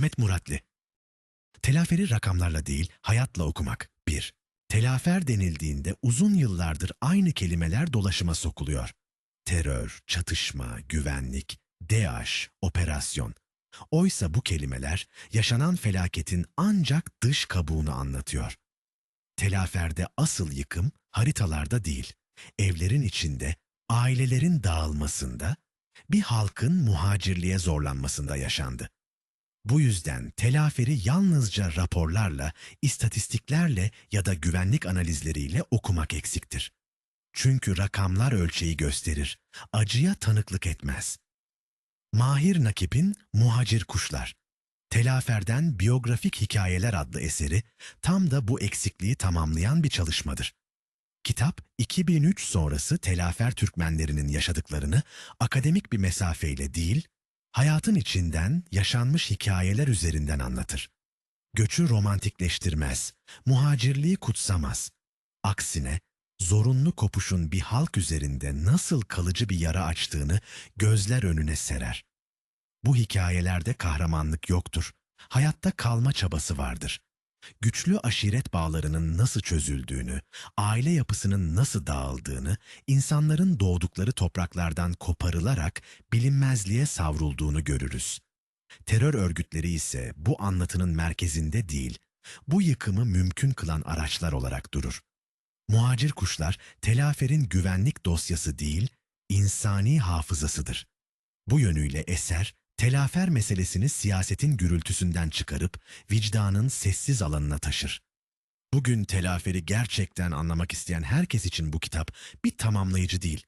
Ahmet Muratlı Telaferi rakamlarla değil, hayatla okumak. 1. Telafer denildiğinde uzun yıllardır aynı kelimeler dolaşıma sokuluyor. Terör, çatışma, güvenlik, DAEŞ, operasyon. Oysa bu kelimeler yaşanan felaketin ancak dış kabuğunu anlatıyor. Telaferde asıl yıkım haritalarda değil, evlerin içinde, ailelerin dağılmasında, bir halkın muhacirliğe zorlanmasında yaşandı. Bu yüzden telaferi yalnızca raporlarla, istatistiklerle ya da güvenlik analizleriyle okumak eksiktir. Çünkü rakamlar ölçeği gösterir, acıya tanıklık etmez. Mahir Nakip'in Muhacir Kuşlar, Telafer'den Biyografik Hikayeler adlı eseri tam da bu eksikliği tamamlayan bir çalışmadır. Kitap, 2003 sonrası Telafer Türkmenlerinin yaşadıklarını akademik bir mesafeyle değil, hayatın içinden yaşanmış hikayeler üzerinden anlatır. Göçü romantikleştirmez, muhacirliği kutsamaz. Aksine zorunlu kopuşun bir halk üzerinde nasıl kalıcı bir yara açtığını gözler önüne serer. Bu hikayelerde kahramanlık yoktur. Hayatta kalma çabası vardır. Güçlü aşiret bağlarının nasıl çözüldüğünü, aile yapısının nasıl dağıldığını, insanların doğdukları topraklardan koparılarak bilinmezliğe savrulduğunu görürüz. Terör örgütleri ise bu anlatının merkezinde değil, bu yıkımı mümkün kılan araçlar olarak durur. Muhacir kuşlar telaferin güvenlik dosyası değil, insani hafızasıdır. Bu yönüyle eser, telafer meselesini siyasetin gürültüsünden çıkarıp vicdanın sessiz alanına taşır. Bugün telaferi gerçekten anlamak isteyen herkes için bu kitap bir tamamlayıcı değil,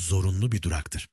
zorunlu bir duraktır.